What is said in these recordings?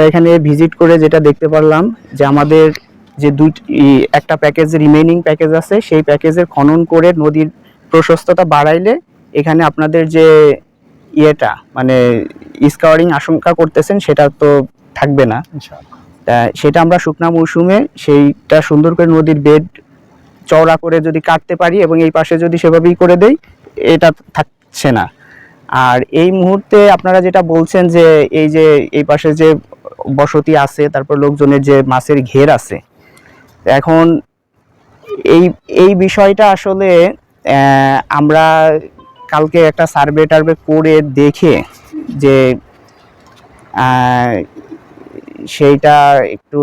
আমরা এখানে ভিজিট করে যেটা দেখতে পারলাম যে আমাদের যে দুই একটা প্যাকেজ রিমেনিং প্যাকেজ আছে সেই প্যাকেজের খনন করে নদীর প্রশস্ততা বাড়াইলে এখানে আপনাদের যে ইয়েটা মানে স্কাওয়ারিং আশঙ্কা করতেছেন সেটা তো থাকবে না। তা সেটা আমরা শুকনা মৌসুমে সেইটা সুন্দর করে নদীর বেড চওড়া করে যদি কাটতে পারি এবং এই পাশে যদি সেভাবেই করে দেই এটা থাকছে না। আর এই মুহূর্তে আপনারা যেটা বলছেন যে এই যে এই পাশে যে বসতি আছে, তারপর লোকজনের যে মাছের ঘের আছে। এখন এই এই বিষয়টা আসলে আমরা কালকে একটা সার্ভে টার্ভে করে দেখে যে সেইটা একটু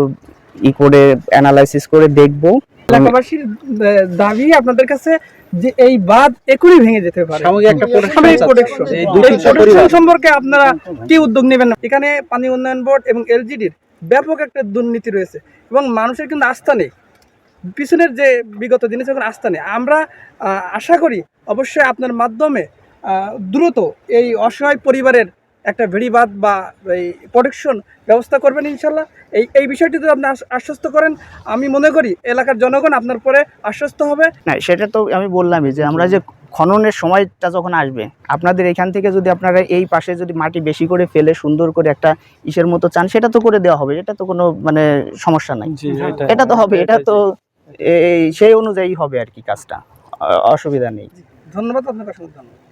ই করে অ্যানালাইসিস করে দেখব। এলাকাবাসীর দাবি আপনাদের কাছে যে এই বাঁধ এখনই ভেঙে যেতে পারে। সাময়িক। সম্পর্কে আপনারা কি উদ্যোগ নেবেন? এখানে পানি উন্নয়ন বোর্ড এবং এলজিডির ব্যাপক একটা দুর্নীতি রয়েছে এবং মানুষের কিন্তু আস্থা নেই। পিছনের যে বিগত দিনে যখন আস্থা নেই আমরা আশা করি অবশ্যই আপনার মাধ্যমে দ্রুত এই অসহায় পরিবারের একটা ভেড়িবাদ বা এই প্রোটেকশন ব্যবস্থা করবেন ইনশাল্লাহ। এই এই বিষয়টি যদি আপনি আশ্বস্ত করেন আমি মনে করি এলাকার জনগণ আপনার পরে আশ্বস্ত হবে। না সেটা তো আমি বললামই যে আমরা যে খননের সময়টা যখন আসবে আপনাদের এখান থেকে যদি আপনারা এই পাশে যদি মাটি বেশি করে ফেলে সুন্দর করে একটা ইসের মতো চান সেটা তো করে দেওয়া হবে। এটা তো কোনো মানে সমস্যা নাই। এটা তো হবে এটা তো এই সেই অনুযায়ী হবে আর কি কাজটা। অসুবিধা নেই। ধন্যবাদ আপনার কাছে ধন্যবাদ।